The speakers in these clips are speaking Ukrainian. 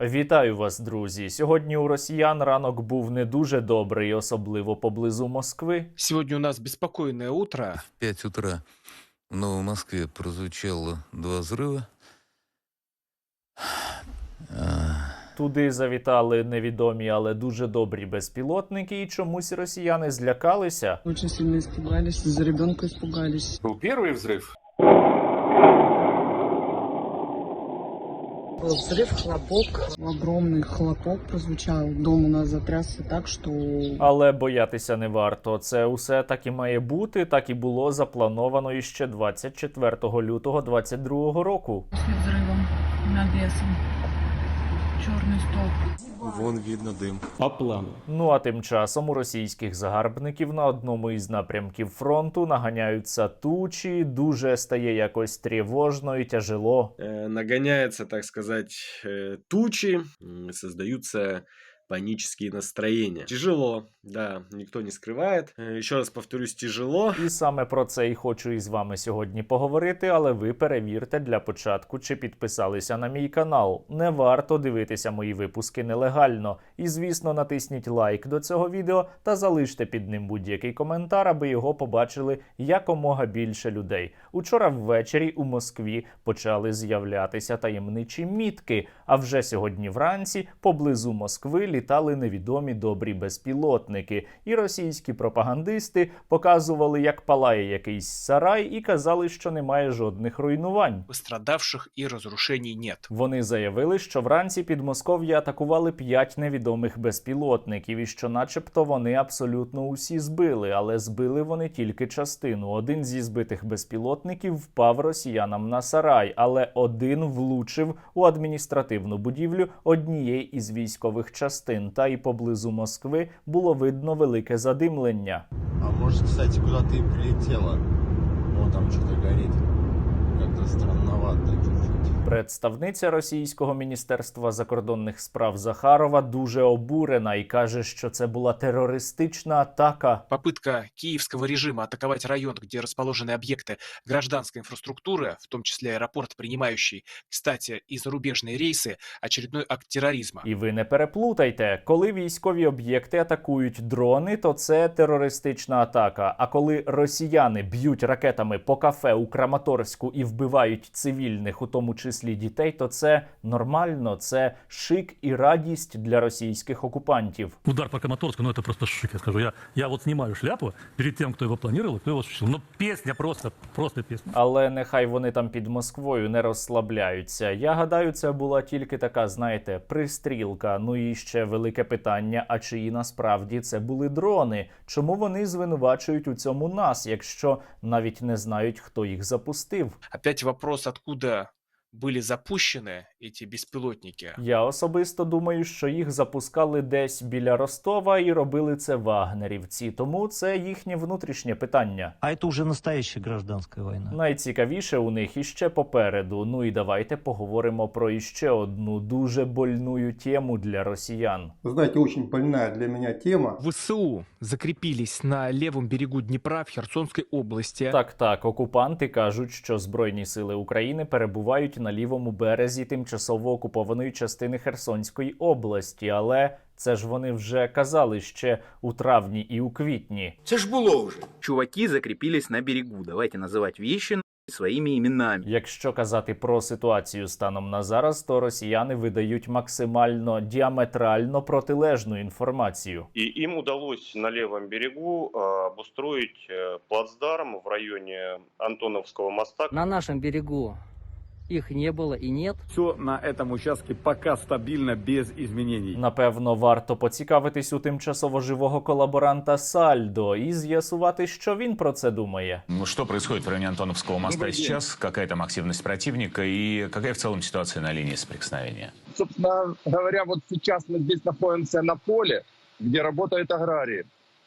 Вітаю вас, друзі. Сьогодні у росіян ранок був не дуже добрий, особливо поблизу Москви. Сегодня у нас беспокойное утро. В 5 утра в Новой Москве прозвучало два взрыва. А, Туди завітали невідомі, але дуже добрі безпілотники, і чомусь росіяни злякалися. Очень сильно испугались, за ребенка испугались. Был первый взрыв. взрыв, хлопок, огромный хлопок прозвучал. Дом у нас затрясся так, что Але боятися не варто. Це усе так і має бути, так і було заплановано іще 24 лютого 22 року. после взрыва над лесом черный столб. Вон видно дым. По плану. Ну а тим часом у російських загарбників на одному із напрямків фронту наганяються тучі, дуже стає якось тривожно і тяжело. Э, Нагоняется, так сказать, э, тучи, м, создаются панические настроения. Тяжело, да, никто не скрывает. Э, Еще раз повторюсь, тяжело. І саме про це і хочу із вами сьогодні поговорити, але ви перевірте для початку, чи підписалися на мій канал. Не варто дивитися мої випуски нелегально. І звісно, натисніть лайк до цього відео та залиште під ним будь-який коментар, аби його побачили якомога більше людей. Учора ввечері у Москві почали з'являтися таємничі мітки. А вже сьогодні вранці поблизу Москви літали невідомі добрі безпілотники, і російські пропагандисти показували, як палає якийсь сарай, і казали, що немає жодних руйнувань. Пострадавших и разрушений нет. Вони заявили, що вранці під Москов'я атакували п'ять невідомих безпілотників, і що, начебто, вони абсолютно усі збили, але збили вони тільки частину. Один зі збитих безпілотників впав росіянам на сарай, але один влучив у адміністративну будівлю однієї із військових частин. Та й поблизу Москви було видно велике задимлення. А може, кстати, куди ти прилетіла? О, там щось горить. горит. Как-то странновато. Представниця російського міністерства закордонних справ Захарова дуже обурена і каже, що це була терористична атака. Попытка киевского режима атаковать район, где расположены объекты гражданской инфраструктуры, в том числе аэропорт, принимающий, кстати, и зарубежные рейсы, очередной акт терроризма. І ви не переплутайте, коли військові об'єкти атакують дрони, то це терористична атака. А коли росіяни б'ють ракетами по кафе у Краматорську і вбивають цивільних, у тому числі дітей, то це нормально, це шик і радість для російських окупантів. Удар по Краматорску, ну это просто шик, я скажу. Я, я вот снимаю шляпу перед тем, кто его планировал, кто его осуществил. Ну, песня просто, просто песня. Але нехай вони там під Москвою не розслабляються. Я гадаю, це була тільки така, знаєте, пристрілка. Ну і ще велике питання: а чиї насправді це були дрони? Чому вони звинувачують у цьому нас, якщо навіть не знають, хто їх запустив? Опять вопрос, откуда были запущены эти беспилотники. Я особисто думаю, що їх запускали десь біля Ростова і робили це вагнерівці, тому це їхнє внутрішнє питання. А это уже настоящая гражданская война. Найцікавіше у них іще попереду. Ну і давайте поговоримо про іще одну дуже больную тему для росіян. Вы знаете, очень больная для меня тема. ВСУ закрепились на левом берегу Днепра в Херсонской области. Так, так, окупанти кажуть, що Збройні сили України перебувають на лівому березі тимчасово окупованої частини Херсонської області, але це ж вони вже казали ще у травні і у квітні. Це ж було вже. Чуваки закрепились на берегу. Давайте називати вещи своїми іменами. Якщо казати про ситуацію станом на зараз, то росіяни видають максимально діаметрально протилежну інформацію. И им удалось на левом берегу э, обустроить э, плацдарм в районе Антоновского моста. На нашем берегу их не было и нет. Все на этом участке пока стабильно, без изменений. Напевно, варто поцікавитись у тимчасово живого колаборанта Сальдо і з'ясувати, що він про це думає. Ну, Что происходит в районе Антоновского моста сейчас? Какая там активность противника и какая в целом ситуация на линии соприкосновения? Собственно говоря, вот сейчас мы здесь находимся на поле, где работают аграрии.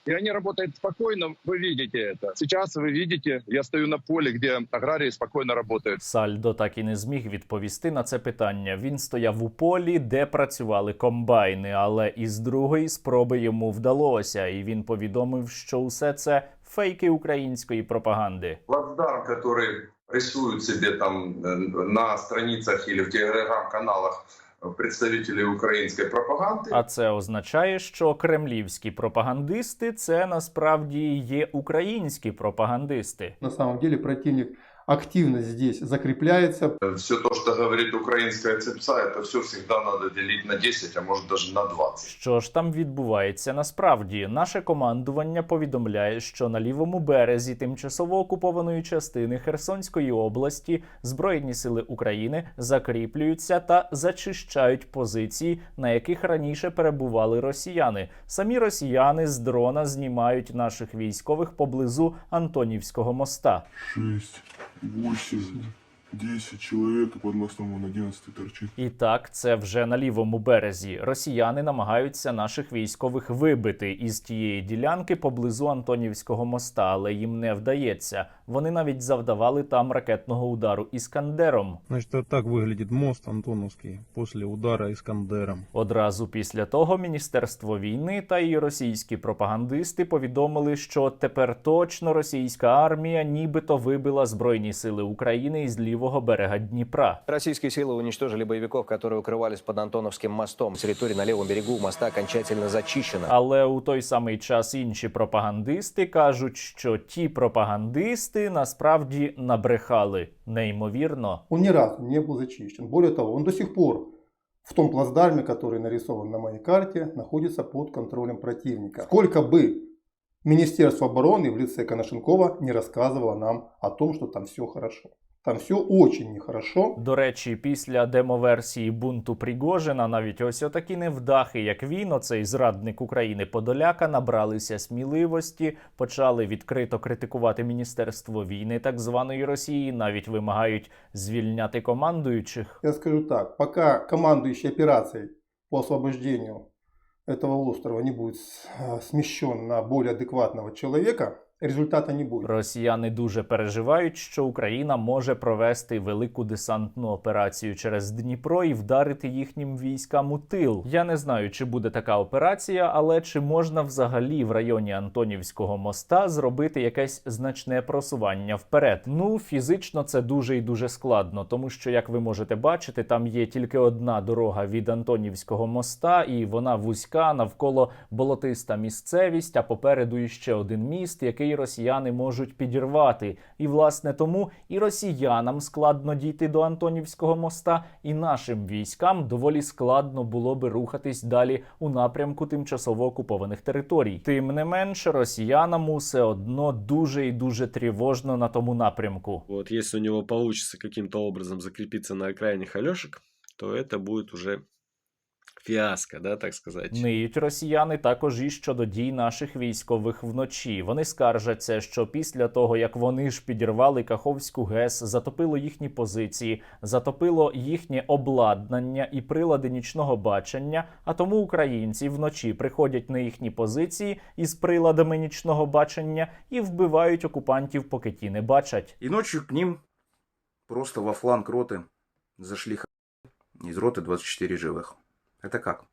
И они работают спокойно, вы видите это. Сейчас вы видите, я стою на поле, где аграрии спокойно работают. Сальдо так і не зміг відповісти на це питання. Він стояв у полі, де працювали комбайни, але із другої спроби йому вдалося, і він повідомив, що усе це фейки української пропаганди. плацдарм, который рисуют себе там э, на страницах или в телеграм-каналах представителей української пропаганди. А це означає, що кремлівські пропагандисти це насправді є українські пропагандисти. На самом деле противник активно здесь закрепляется. Все то, что говорит украинская цепса, это все всегда надо делить на 10, а может даже на 20. Що ж там відбувається насправді? Наше командування повідомляє, що на лівому березі тимчасово окупованої частини Херсонської області Збройні сили України закріплюються та зачищають позиції, на яких раніше перебували росіяни. Самі росіяни з дрона знімають наших військових поблизу Антонівського моста. 6, 8, 10 человек, и под мостом 11 торчит. І так, це вже на лівому березі. Росіяни намагаються наших військових вибити із тієї ділянки поблизу Антонівського моста, але їм не вдається. Вони навіть завдавали там ракетного удару іскандером. Значит, вот так выглядит мост Антоновский после удара Искандером. Одразу після того Міністерство війни та і російські пропагандисти повідомили, що тепер точно російська армія нібито вибила збройні сили України із лівого берега Дніпра. Российские силы уничтожили боевиков, которые укрывались под Антоновским мостом. Территория на левом берегу моста окончательно зачищена. Але у той самий час інші пропагандисти кажуть, що ті пропагандисти насправді набрехали неймовірно. Он ни разу не был зачищен. Более того, он до сих пор в том плацдарме, который нарисован на моей карте, находится под контролем противника. Сколько бы Министерство обороны в лице Коношенкова не рассказывало нам о том, что там все хорошо. Там все очень нехорошо. До речі, після демоверсії бунту Пригожина навіть ось отакі невдахи, як він, оцей зрадник України Подоляка, набралися сміливості, почали відкрито критикувати міністерство війни так званої Росії, навіть вимагають звільняти командуючих. Я скажу так, пока командующий операцией по освобождению этого острова не будет э, на более адекватного человека, результата не будет. Росіяни дуже переживають, що Україна може провести велику десантну операцію через Дніпро і вдарити їхнім військам у тил. Я не знаю, чи буде така операція, але чи можна взагалі в районі Антонівського моста зробити якесь значне просування вперед? Ну фізично це дуже і дуже складно, тому що, як ви можете бачити, там є тільки одна дорога від Антонівського моста, і вона вузька навколо болотиста місцевість, а попереду іще один міст, який росіяни можуть підірвати. І власне тому і росіянам складно дійти до Антонівського моста, і нашим військам доволі складно було би рухатись далі у напрямку тимчасово окупованих територій. Тим не менш, росіянам усе одно дуже і дуже тривожно на тому напрямку. Вот если у него получится каким-то образом закрепиться на окраине Алешек, то это будет уже фіаско, да, так сказати. Ниють росіяни також і щодо дій наших військових вночі. Вони скаржаться, що після того як вони ж підірвали Каховську ГЕС, затопило їхні позиції, затопило їхнє обладнання і прилади нічного бачення. А тому українці вночі приходять на їхні позиції із приладами нічного бачення і вбивають окупантів, поки ті не бачать. И ночью к ним просто во фланг роты зашли х... из роты 24 живых. Это как?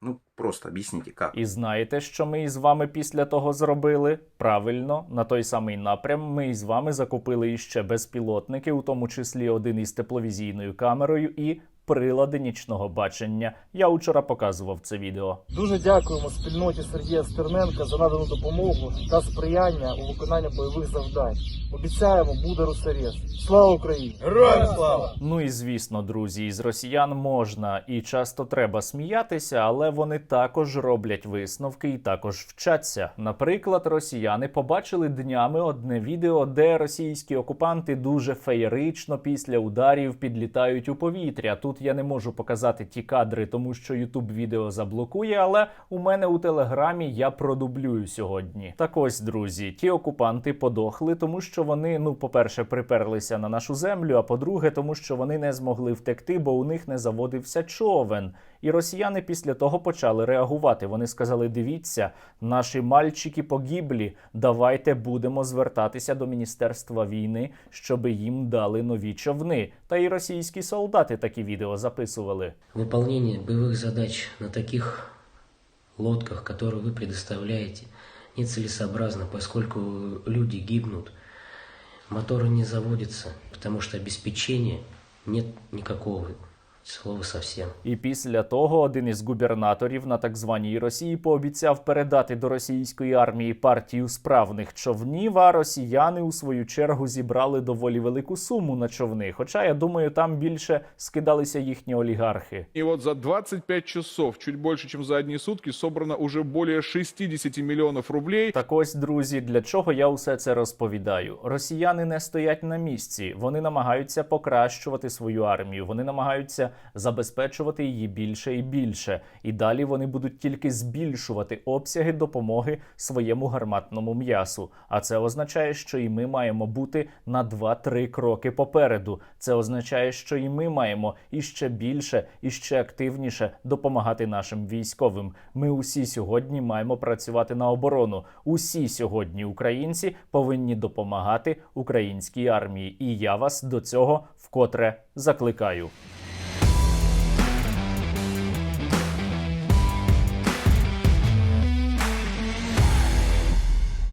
Ну, просто объясните, как. І знаєте, що ми із вами після того зробили? Правильно, на той самий напрям ми із вами закупили іще безпілотники, у тому числі один із тепловізійною камерою і прилади нічного бачення. Я учора показував це відео. Дуже дякуємо спільноті Сергія Стерненка за надану допомогу та сприяння у виконанні бойових завдань. Обіцяємо, буде Русарєс. Слава Україні! Героям слава! Ну і звісно, друзі, із росіян можна і часто треба сміятися, але вони також роблять висновки і також вчаться. Наприклад, росіяни побачили днями одне відео, де російські окупанти дуже феєрично після ударів підлітають у повітря. Тут я не можу показати ті кадри, тому що Ютуб відео заблокує, але у мене у телеграмі я продублюю сьогодні. Так ось, друзі, ті окупанти подохли, тому що вони, ну, по-перше, приперлися на нашу землю. А по-друге, тому що вони не змогли втекти, бо у них не заводився човен. І росіяни після того почали реагувати. Вони сказали: дивіться, наші мальчики погиблі. Давайте будемо звертатися до міністерства війни, щоб їм дали нові човни. Та й російські солдати такі відео записували. Выполнение боевых задач на таких лодках, которые вы предоставляете, нецелесообразно, поскольку люди гибнут, моторы не заводятся, потому что обеспечения нет никакого. слова совсем. І після того один із губернаторів на так званій Росії пообіцяв передати до російської армії партію справних човнів. А росіяни у свою чергу зібрали доволі велику суму на човни. Хоча я думаю, там більше скидалися їхні олігархи. И вот за 25 часов, чуть больше, чем за одни сутки, собрано уже более 60 миллионов рублей. Так ось, друзі, для чого я усе це розповідаю? Росіяни не стоять на місці. Вони намагаються покращувати свою армію. Вони намагаються забезпечувати її більше і більше. І далі вони будуть тільки збільшувати обсяги допомоги своєму гарматному м'ясу. А це означає, що і ми маємо бути на 2-3 кроки попереду. Це означає, що і ми маємо іще більше, іще активніше допомагати нашим військовим. Ми усі сьогодні маємо працювати на оборону. Усі сьогодні українці повинні допомагати українській армії. І я вас до цього вкотре закликаю.